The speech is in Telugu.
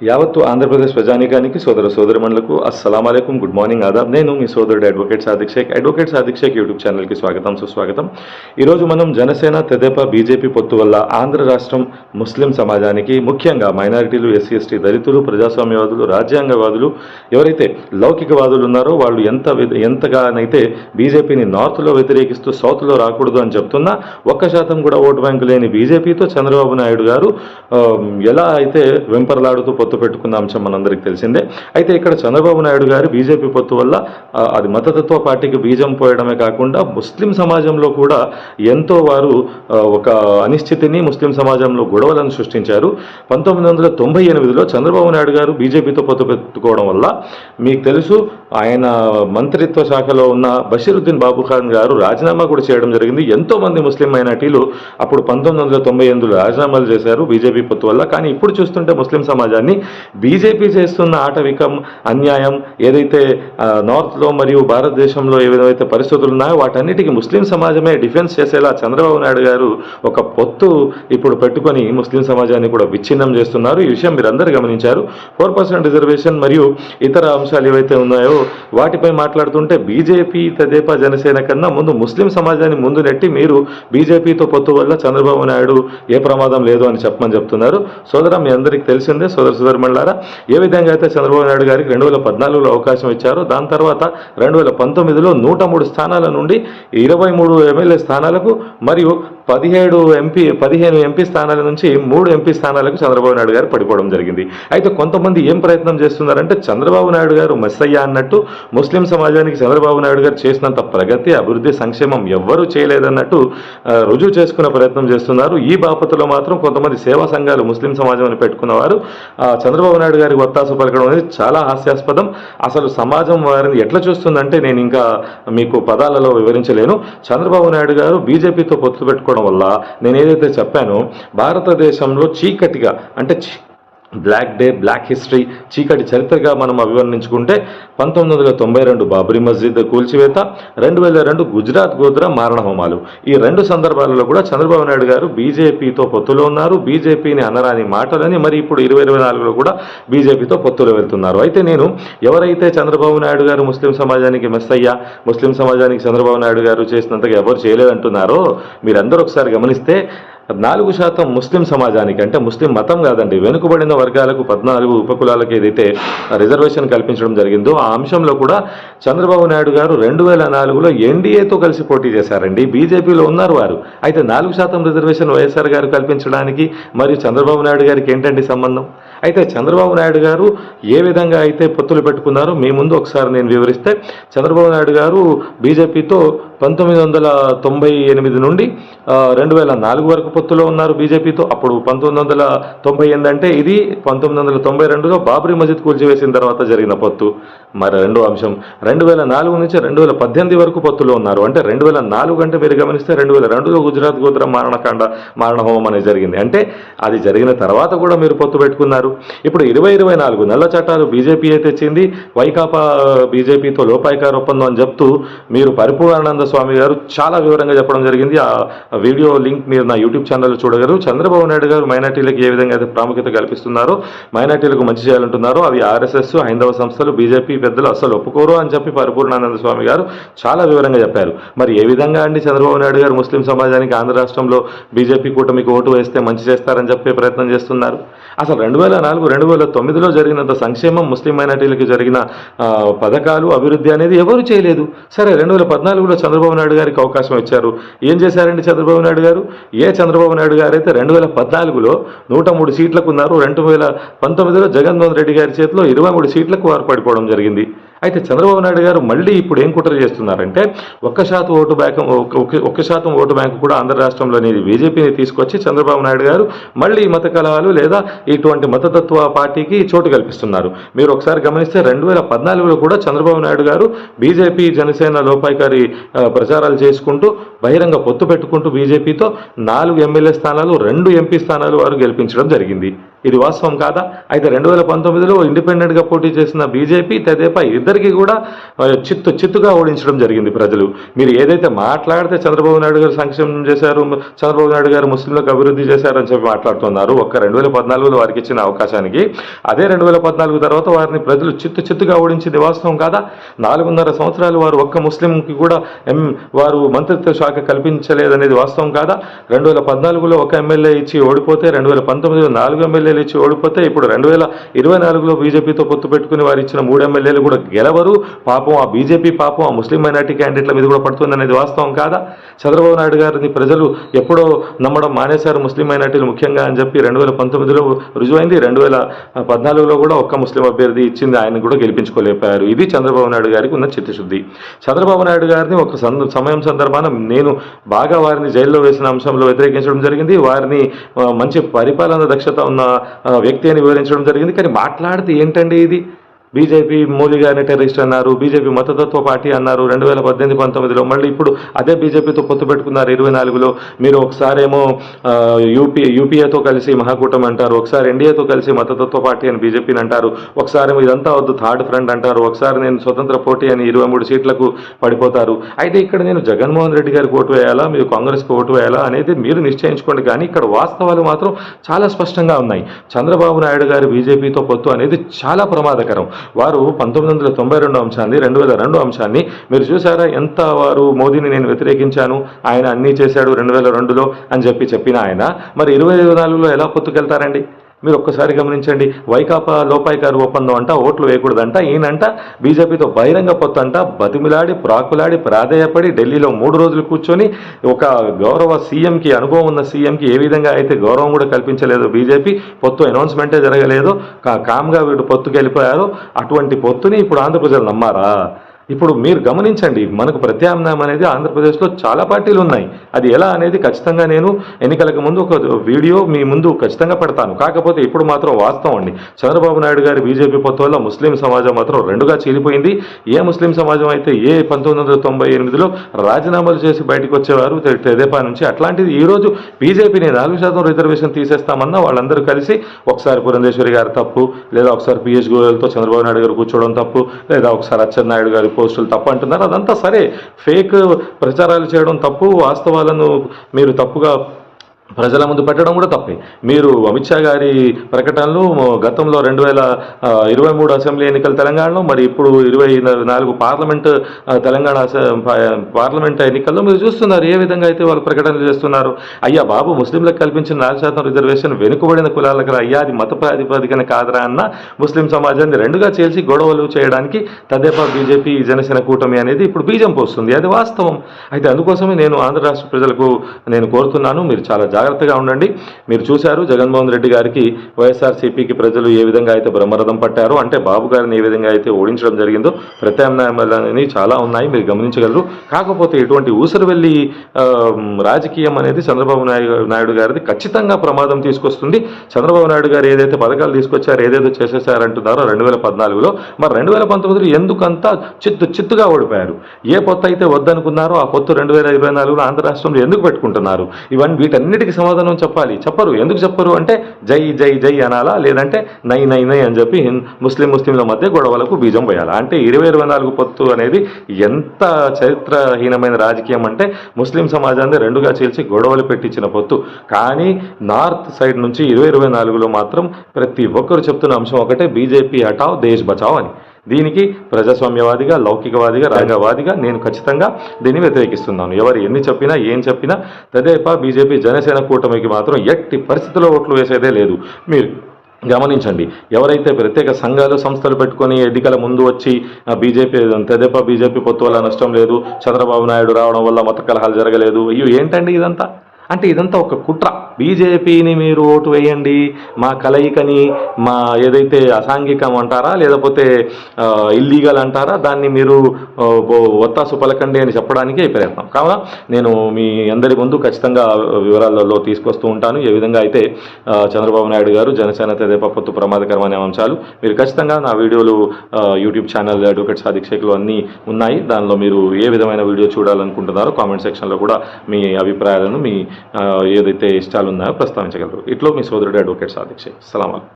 యావత్తు ఆంధ్రప్రదేశ్ ప్రజానికానికి సోదర సోదరిమణులకు అస్సలం అలైకుం. గుడ్ మార్నింగ్ ఆదాబ్. నేను మీ సోదరుడు advocate Sadiq Shaikh. Advocate Sadiq Shaikh YouTube ఛానల్కి స్వాగతం సుస్వాగతం. ఈరోజు మనం జనసేన తెదేపా బీజేపీ పొత్తు వల్ల ఆంధ్ర రాష్ట్రం ముస్లిం సమాజానికి ముఖ్యంగా మైనారిటీలు ఎస్సీ ఎస్టీ దళితులు ప్రజాస్వామ్యవాదులు రాజ్యాంగవాదులు ఎవరైతే లౌకికవాదులు ఉన్నారో వాళ్ళు ఎంత ఎంతగానైతే బీజేపీని నార్త్లో వ్యతిరేకిస్తూ సౌత్లో రాకూడదు అని చెప్తున్నా ఒక్క శాతం కూడా ఓటు బ్యాంకు లేని బీజేపీతో చంద్రబాబు నాయుడు గారు ఎలా అయితే వెంపర్లాడుతూ పొత్తు పెట్టుకున్న అంశం మనందరికీ తెలిసిందే. అయితే ఇక్కడ చంద్రబాబు నాయుడు గారు బీజేపీ పొత్తు వల్ల అది మతతత్వ పార్టీకి బీజం పోయడమే కాకుండా ముస్లిం సమాజంలో కూడా ఎంతో వారు ఒక అనిశ్చితిని ముస్లిం సమాజంలో గొడవలను సృష్టించారు. పంతొమ్మిది వందల తొంభై ఎనిమిదిలో చంద్రబాబు నాయుడు గారు బీజేపీతో పొత్తు పెట్టుకోవడం వల్ల మీకు తెలుసు ఆయన మంత్రిత్వ శాఖలో ఉన్న బషీరుద్దీన్ బాబు ఖాన్ గారు రాజీనామా కూడా చేయడం జరిగింది. ఎంతో మంది ముస్లిం మైనార్టీలు అప్పుడు పంతొమ్మిది వందల తొంభై ఎనిమిదిలో రాజీనామాలు చేశారు బీజేపీ పొత్తు వల్ల. కానీ ఇప్పుడు చూస్తుంటే ముస్లిం సమాజాన్ని బీజేపీ చేస్తున్న ఆటవికం అన్యాయం ఏదైతే నార్త్లో మరియు భారతదేశంలో ఏవైతే పరిస్థితులు ఉన్నాయో వాటన్నిటికీ ముస్లిం సమాజమే డిఫెన్స్ చేసేలా చంద్రబాబు నాయుడు గారు ఒక పొత్తు ఇప్పుడు పెట్టుకొని ముస్లిం సమాజాన్ని కూడా విచ్ఛిన్నం చేస్తున్నారు. ఈ విషయం మీరు గమనించారు. ఫోర్ పర్సెంట్ రిజర్వేషన్ మరియు ఇతర అంశాలు ఏవైతే ఉన్నాయో వాటిపై మాట్లాడుతుంటే బీజేపీ తెదేపా జనసేన కన్నా ముందు ముస్లిం సమాజాన్ని ముందు నెట్టి మీరు బీజేపీతో పొత్తు వల్ల చంద్రబాబు నాయుడు ఏ ప్రమాదం లేదు అని చెప్పమని చెప్తున్నారు. సోదర మీ అందరికీ తెలిసిందే. సోదర సోదరుమణులారా ఏ విధంగా అయితే చంద్రబాబు నాయుడు గారికి రెండు వేల పద్నాలుగులో అవకాశం ఇచ్చారో దాని తర్వాత రెండు వేల పంతొమ్మిదిలో నూట మూడు స్థానాల నుండి ఇరవై మూడు ఎమ్మెల్యే స్థానాలకు మరియు పదిహేడు ఎంపీ పదిహేను ఎంపీ స్థానాల నుంచి మూడు ఎంపీ స్థానాలకు చంద్రబాబు నాయుడు గారు పడిపోవడం జరిగింది. అయితే కొంతమంది ఏం ప్రయత్నం చేస్తున్నారంటే చంద్రబాబు నాయుడు గారు మెస్సయ్య అన్నట్టు ముస్లిం సమాజానికి చంద్రబాబు నాయుడు గారు చేసినంత ప్రగతి అభివృద్ధి సంక్షేమం ఎవ్వరూ చేయలేదన్నట్టు రుజువు చేసుకునే ప్రయత్నం చేస్తున్నారు. ఈ బాపతులో మాత్రం కొంతమంది సేవా సంఘాలు ముస్లిం సమాజం అని పెట్టుకున్నవారు చంద్రబాబు నాయుడు గారికి ఒత్తాసు పలకడం అనేది చాలా హాస్యాస్పదం. అసలు సమాజం వారిని ఎట్లా చూస్తుందంటే నేను ఇంకా మీకు పదాలలో వివరించలేను. చంద్రబాబు నాయుడు గారు బీజేపీతో పొత్తు పెట్టుకోవడం వల్ల నేను ఏదైతే చెప్పానో భారతదేశంలో చీకటిగా అంటే బ్లాక్ డే బ్లాక్ హిస్టరీ చీకటి చరిత్రగా మనం అభివర్ణించుకుంటే పంతొమ్మిది వందల తొంభై రెండు బాబ్రీ మస్జిద్ కూల్చివేత రెండు వేల రెండు గుజరాత్ గోద్రా మారణ హోమాలు. ఈ రెండు సందర్భాలలో కూడా చంద్రబాబు నాయుడు గారు బీజేపీతో పొత్తులో ఉన్నారు. బీజేపీని అనరాని మాటలని మరి ఇప్పుడు ఇరవై ఇరవై నాలుగులో కూడా బీజేపీతో పొత్తులో వెళ్తున్నారు. అయితే నేను ఎవరైతే చంద్రబాబు నాయుడు గారు ముస్లిం సమాజానికి మెస్ అయ్యా ముస్లిం సమాజానికి చంద్రబాబు నాయుడు గారు చేసినంతగా ఎవరు చేయలేదంటున్నారో మీరందరూ ఒకసారి గమనిస్తే నాలుగు శాతం ముస్లిం సమాజానికి అంటే ముస్లిం మతం కాదండి వెనుకబడిన వర్గాలకు పద్నాలుగు ఉపకులాలకు ఏదైతే రిజర్వేషన్ కల్పించడం జరిగిందో ఆ అంశంలో కూడా చంద్రబాబు నాయుడు గారు రెండు వేల నాలుగులో ఎన్డీఏతో కలిసి పోటీ చేశారండి. బీజేపీలో ఉన్నారు వారు. అయితే నాలుగు శాతం రిజర్వేషన్ వైఎస్ఆర్ గారు కల్పించడానికి మరియు చంద్రబాబు నాయుడు గారికి ఏంటండి సంబంధం? అయితే చంద్రబాబు నాయుడు గారు ఏ విధంగా అయితే పొత్తులు పెట్టుకున్నారో మీ ముందు ఒకసారి నేను వివరిస్తే చంద్రబాబు నాయుడు గారు బీజేపీతో పంతొమ్మిది వందల తొంభై ఎనిమిది నుండి రెండు వేల నాలుగు వరకు పొత్తులో ఉన్నారు బీజేపీతో. అప్పుడు పంతొమ్మిది వందల తొంభై ఎనిమిది అంటే ఇది పంతొమ్మిది వందల తొంభై రెండులో బాబ్రీ మస్జిద్ కూల్చివేసిన తర్వాత జరిగిన పొత్తు. మరి రెండో అంశం రెండు వేల నాలుగు నుంచి రెండు వేల పద్దెనిమిది వరకు పొత్తులో ఉన్నారు. అంటే రెండు వేల నాలుగు అంటే మీరు గమనిస్తే రెండు వేల రెండులో గుజరాత్ గోత్ర మారణకాండ మారణ హోమం అనేది జరిగింది. అంటే అది జరిగిన తర్వాత కూడా మీరు పొత్తు పెట్టుకున్నారు. ఇప్పుడు ఇరవై ఇరవై నాలుగు నల్ల చట్టాలు బీజేపీ తెచ్చింది. వైకాపా బీజేపీతో లోపాయికార ఒప్పందం అని చెప్తూ మీరు పరిపూర్ణానంద స్వామి గారు చాలా వివరంగా చెప్పడం జరిగింది. ఆ వీడియో లింక్ మీరు నా యూట్యూబ్ ఛానల్లో చూడగలరు. చంద్రబాబు నాయుడు గారు మైనార్టీలకు ఏ విధంగా అయితే ప్రాముఖ్యత కల్పిస్తున్నారో మైనార్టీలకు మంచి చేయాలంటున్నారో అవి ఆర్ఎస్ఎస్ హైందవ సంస్థలు బీజేపీ పెద్దలు అసలు ఒప్పుకోరు అని చెప్పి పరిపూర్ణానంద స్వామి గారు చాలా వివరంగా చెప్పారు. మరి ఏ విధంగా అండి చంద్రబాబు నాయుడు గారు ముస్లిం సమాజానికి ఆంధ్ర రాష్ట్రంలో బీజేపీ కూటమికి ఓటు వేస్తే మంచి చేస్తారని చెప్పే ప్రయత్నం చేస్తున్నారు? అసలు రెండు వేల నాలుగు రెండు వేల తొమ్మిదిలో జరిగినంత సంక్షేమం ముస్లిం మైనార్టీలకు జరిగిన పథకాలు అభివృద్ధి అనేది ఎవరు చేయలేదు. సరే రెండు వేల పద్నాలుగులో చంద్రబాబు నాయుడు గారికి అవకాశం ఇచ్చారు. ఏం చేశారండి చంద్రబాబు నాయుడు గారు? ఏ చంద్రబాబు నాయుడు గారు అయితే రెండు వేల పద్నాలుగులో నూట మూడు సీట్లకు ఉన్నారు. రెండు వేల పంతొమ్మిదిలో జగన్మోహన్ రెడ్డి గారి చేతిలో ఇరవై మూడు సీట్లకు వారు పడిపోవడం జరిగింది. అయితే చంద్రబాబు నాయుడు గారు మళ్ళీ ఇప్పుడు ఏం కుట్ర చేస్తున్నారంటే ఒక్క శాతం ఓటు బ్యాంక్ ఒక్క- శాతం ఓటు బ్యాంకు కూడా ఆంధ్ర రాష్ట్రంలోని బీజేపీని తీసుకొచ్చి చంద్రబాబు నాయుడు గారు మళ్ళీ మత కలహాలు లేదా ఇటువంటి మతతత్వ పార్టీకి చోటు కల్పిస్తున్నారు. మీరు ఒకసారి గమనిస్తే రెండు వేల పద్నాలుగులో కూడా చంద్రబాబు నాయుడు గారు బీజేపీ జనసేన లోపాయికారి ప్రచారాలు చేసుకుంటూ బహిరంగ పొత్తు పెట్టుకుంటూ బీజేపీతో నాలుగు ఎమ్మెల్యే స్థానాలు రెండు ఎంపీ స్థానాలు వారు గెలిపించడం జరిగింది. ఇది వాస్తవం కాదా? అయితే రెండు వేల పంతొమ్మిదిలో ఇండిపెండెంట్గా పోటీ చేసిన బీజేపీ తెదేపా ఇద్దరికి కూడా చిత్తు చిత్తుగా ఓడించడం జరిగింది ప్రజలు. మీరు ఏదైతే మాట్లాడితే చంద్రబాబు నాయుడు గారు సంక్షేమం చేశారు చంద్రబాబు నాయుడు గారు ముస్లింలకు అభివృద్ధి చేశారని చెప్పి మాట్లాడుతున్నారు ఒక్క రెండు వేల పద్నాలుగులో వారికి ఇచ్చిన అవకాశానికి. అదే రెండు వేల పద్నాలుగు తర్వాత వారిని ప్రజలు చిత్తు చిత్తుగా ఓడించింది వాస్తవం కాదా? నాలుగున్నర సంవత్సరాలు వారు ఒక్క ముస్లింకి కూడా ఎం వారు మంత్రిత్వ శాఖ కల్పించలేదనేది వాస్తవం కాదా? రెండు వేల పద్నాలుగులో ఒక ఎమ్మెల్యే ఇచ్చి ఓడిపోతే రెండు వేల పంతొమ్మిదిలో నాలుగు ఎమ్మెల్యేలు ఇచ్చి ఓడిపోతే ఇప్పుడు రెండు వేల ఇరవై నాలుగులో బీజేపీతో పొత్తు పెట్టుకుని వారు ఇచ్చిన మూడు ఎమ్మెల్యేలు కూడా గెలవరు. పాపం ఆ బీజేపీ పాపం ఆ ముస్లిం మైనార్టీ క్యాండిడేట్ల మీద కూడా పడుతుందనేది వాస్తవం కాదా? చంద్రబాబు నాయుడు గారిని ప్రజలు ఎప్పుడో నమ్మడం మానేశారు ముస్లిం మైనార్టీలు ముఖ్యంగా అని చెప్పి రెండు వేల పంతొమ్మిదిలో రుజువైంది. రెండు వేల పద్నాలుగులో కూడా ఒక్క ముస్లిం అభ్యర్థి ఇచ్చింది ఆయన కూడా గెలిపించుకోలేకపోయారు ఇది చంద్రబాబు నాయుడు గారికి ఉన్న చిత్తశుద్ధి. చంద్రబాబు నాయుడు గారిని ఒక సంద సమయం సందర్భాన నేను బాగా వారిని జైల్లో వేసిన అంశంలో వ్యతిరేకించడం జరిగింది. వారిని మంచి పరిపాలన దక్షత ఉన్న వ్యక్తి అని వివరించడం జరిగింది. కానీ మాట్లాడితే ఏంటండి ఇది? బీజేపీ మోదీ గారిని టెర్రరిస్ట్ అన్నారు బీజేపీ మతతత్వ పార్టీ అన్నారు. రెండు వేల పద్దెనిమిది పంతొమ్మిదిలో మళ్ళీ ఇప్పుడు అదే బీజేపీతో పొత్తు పెట్టుకున్నారు ఇరవై నాలుగులో. మీరు ఒకసారేమో యూపీ యూపీఏతో కలిసి మహాకూటమి అంటారు ఒకసారి ఎన్డీఏతో కలిసి మతతత్వ పార్టీ అని బీజేపీని అంటారు ఒకసారి ఇదంతా వద్దు థర్డ్ ఫ్రంట్ అంటారు ఒకసారి నేను స్వతంత్ర పోటీ అని ఇరవై మూడు సీట్లకు పడిపోతారు. అయితే ఇక్కడ నేను జగన్మోహన్ రెడ్డి గారికి ఓటు వేయాలా మీరు కాంగ్రెస్కి ఓటు వేయాలా అనేది మీరు నిశ్చయించుకోండి. కానీ ఇక్కడ వాస్తవాలు మాత్రం చాలా స్పష్టంగా ఉన్నాయి. చంద్రబాబు నాయుడు గారి బీజేపీతో పొత్తు అనేది చాలా ప్రమాదకరం. వారు పంతొమ్మిది వందల తొంభై రెండు అంశాన్ని రెండు వేల రెండు అంశాన్ని. మీరు చూసారా ఎంత వారు మోదీని నేను వ్యతిరేకించాను? ఆయన అన్నీ చేశాడు రెండు వేల రెండులో అని చెప్పి చెప్పిన ఆయన. మరి ఇరవై నాలుగులో ఎలా పొత్తుకెళ్తారండి? మీరు ఒక్కసారి గమనించండి. వైకాపా లోపాయికారు ఒప్పందం అంట ఓట్లు వేయకూడదంట ఈయనంట బీజేపీతో బహిరంగ పొత్తు అంట బతిమిలాడి ప్రాకులాడి ప్రాధేయపడి ఢిల్లీలో మూడు రోజులు కూర్చొని ఒక గౌరవ సీఎంకి అనుభవం ఉన్న సీఎంకి ఏ విధంగా అయితే గౌరవం కూడా కల్పించలేదు బీజేపీ పొత్తు అనౌన్స్మెంటే జరగలేదు. కా- కామ్గా వీడు పొత్తుకు వెళ్ళిపోయారు అటువంటి పొత్తుని ఇప్పుడు ఆంధ్ర ప్రజలు నమ్మారా? ఇప్పుడు మీరు గమనించండి మనకు ప్రత్యామ్నాయం అనేది ఆంధ్రప్రదేశ్లో చాలా పార్టీలు ఉన్నాయి అది ఎలా అనేది ఖచ్చితంగా నేను ఎన్నికలకు ముందు ఒక వీడియో మీ ముందు ఖచ్చితంగా పెడతాను. కాకపోతే ఇప్పుడు మాత్రం వాస్తవం అండి. చంద్రబాబు నాయుడు గారి బీజేపీ పొత్తు వల్ల ముస్లిం సమాజం మాత్రం రెండుగా చీలిపోయింది. ఏ ముస్లిం సమాజం అయితే ఏ పంతొమ్మిది వందల తొంభై ఎనిమిదిలో రాజీనామాలు చేసి బయటకు వచ్చేవారు తెదేపా నుంచి అట్లాంటిది ఈరోజు బీజేపీని నాలుగు శాతం రిజర్వేషన్ తీసేస్తామన్నా వాళ్ళందరూ కలిసి ఒకసారి పురంధేశ్వరి గారి తప్పు లేదా ఒకసారి పిఎస్ గోయల్తో చంద్రబాబు నాయుడు గారు కూర్చోవడం తప్పు లేదా ఒకసారి అచ్చెన్నాయుడు గారు పోస్టులు తప్పు అంటున్నారు. అదంతా సరే. ఫేక్ ప్రచారాలు చేయడం తప్పు. వాస్తవాలను మీరు తప్పుగా ప్రజల ముందు పెట్టడం కూడా తప్పే. మీరు అమిత్ షా గారి ప్రకటనలు గతంలో రెండు వేల ఇరవై మూడు అసెంబ్లీ ఎన్నికలు తెలంగాణలో మరి ఇప్పుడు ఇరవై నాలుగు పార్లమెంట్ తెలంగాణ పార్లమెంట్ ఎన్నికల్లో మీరు చూస్తున్నారు ఏ విధంగా అయితే వాళ్ళు ప్రకటనలు చేస్తున్నారు. అయ్యా బాబు ముస్లింలకు కల్పించిన నాలుగు శాతం రిజర్వేషన్ వెనుకబడిన కులాలకు అయ్యా అది మత ప్రాతిపదికన కాదరా అన్న ముస్లిం సమాజాన్ని రెండుగా చేసి గొడవలు చేయడానికి తదేపా బీజేపీ జనసేన కూటమి అనేది ఇప్పుడు బీజం పోస్తుంది. అది వాస్తవం. అయితే అందుకోసమే నేను ఆంధ్ర రాష్ట్ర ప్రజలకు నేను కోరుతున్నాను. మీరు చాలా జాగ్రత్తగా ఉండండి. మీరు చూశారు జగన్మోహన్ రెడ్డి గారికి వైఎస్ఆర్సీపీకి ప్రజలు ఏ విధంగా అయితే బ్రహ్మరథం పట్టారో అంటే బాబు గారిని ఏ విధంగా అయితే ఓడించడం జరిగిందో ప్రత్యామ్నాయాలు చాలా ఉన్నాయి మీరు గమనించగలరు. కాకపోతే ఇటువంటి ఊసరువెల్లి రాజకీయం అనేది చంద్రబాబు నాయుడు నాయుడు గారిది ఖచ్చితంగా ప్రమాదం తీసుకొస్తుంది. చంద్రబాబు నాయుడు గారు ఏదైతే పథకాలు తీసుకొచ్చారు ఏదైతే చేసేసారంటున్నారో రెండు వేల పద్నాలుగులో మరి రెండు వేల పంతొమ్మిదిలో ఎందుకంతా చిత్తు చిత్తుగా ఓడిపోయారు? ఏ పొత్తు అయితే వద్దనుకున్నారో ఆ పొత్తు రెండు వేల ఇరవై నాలుగులో ఆంధ్ర రాష్ట్రంలో ఎందుకు పెట్టుకుంటున్నారు? ఇవన్నీ వీటన్నిటి వీటన్నిటికీ సమాధానం చెప్పాలి. చెప్పరు. ఎందుకు చెప్పరు? అంటే జై జై జై అనాలా? లేదంటే నై నై నై అని చెప్పి ముస్లిం ముస్లింల మధ్య గొడవలకు బీజం పోయాలా? అంటే ఇరవై ఇరవై నాలుగు పొత్తు అనేది ఎంత చరిత్రహీనమైన రాజకీయం అంటే ముస్లిం సమాజాన్ని రెండుగా చీల్చి గొడవలు పెట్టించిన పొత్తు. కానీ నార్త్ సైడ్ నుంచి ఇరవై ఇరవై నాలుగులో మాత్రం ప్రతి ఒక్కరు చెప్తున్న అంశం ఒకటే బీజేపీ హటావ్ దేశ్ బచావ్ అని. దీనికి ప్రజాస్వామ్యవాదిగా లౌకికవాదిగా రాజవాదిగా నేను ఖచ్చితంగా దీన్ని వ్యతిరేకిస్తున్నాను. ఎవరు ఎన్ని చెప్పినా ఏం చెప్పినా తదేపా బీజేపీ జనసేన కూటమికి మాత్రం ఎట్టి పరిస్థితుల్లో ఓట్లు వేసేదే లేదు. మీరు గమనించండి ఎవరైతే ప్రత్యేక సంఘాలు సంస్థలు పెట్టుకొని ఎన్నికల ముందు వచ్చి ఆ, బీజేపీ తెదేపా బీజేపీ పొత్తు వల్ల నష్టం లేదు చంద్రబాబు నాయుడు రావడం వల్ల మత కలహాలు జరగలేదు అయ్యో ఏంటండి ఇదంతా? అంటే ఇదంతా ఒక కుట్ర. బీజేపీని మీరు ఓటు వేయండి మా కలయికని మా ఏదైతే అసాంఘికం అంటారా లేకపోతే ఇల్లీగల్ అంటారా దాన్ని మీరు ఒత్తాసు పలకండి అని చెప్పడానికే ప్రయత్నం. కావున నేను మీ అందరి ముందు ఖచ్చితంగా వివరాలలో తీసుకొస్తూ ఉంటాను. ఏ విధంగా అయితే చంద్రబాబు నాయుడు గారు జనసేన తెదేపా పొత్తు ప్రమాదకరమైన అంశాలు మీరు ఖచ్చితంగా నా వీడియోలు యూట్యూబ్ ఛానల్ అడ్వకేట్ సాధిక్షకులు అన్నీ ఉన్నాయి. దానిలో మీరు ఏ విధమైన వీడియో చూడాలనుకుంటున్నారో కామెంట్ సెక్షన్లో కూడా మీ అభిప్రాయాలను మీ ఏదైతే ఇష్టాలు ఉన్నాయో ప్రస్తావించగలరు. ఇట్లో మీ సోదరుడు అడ్వకేట్ సాదిక్ షేక్ సలాం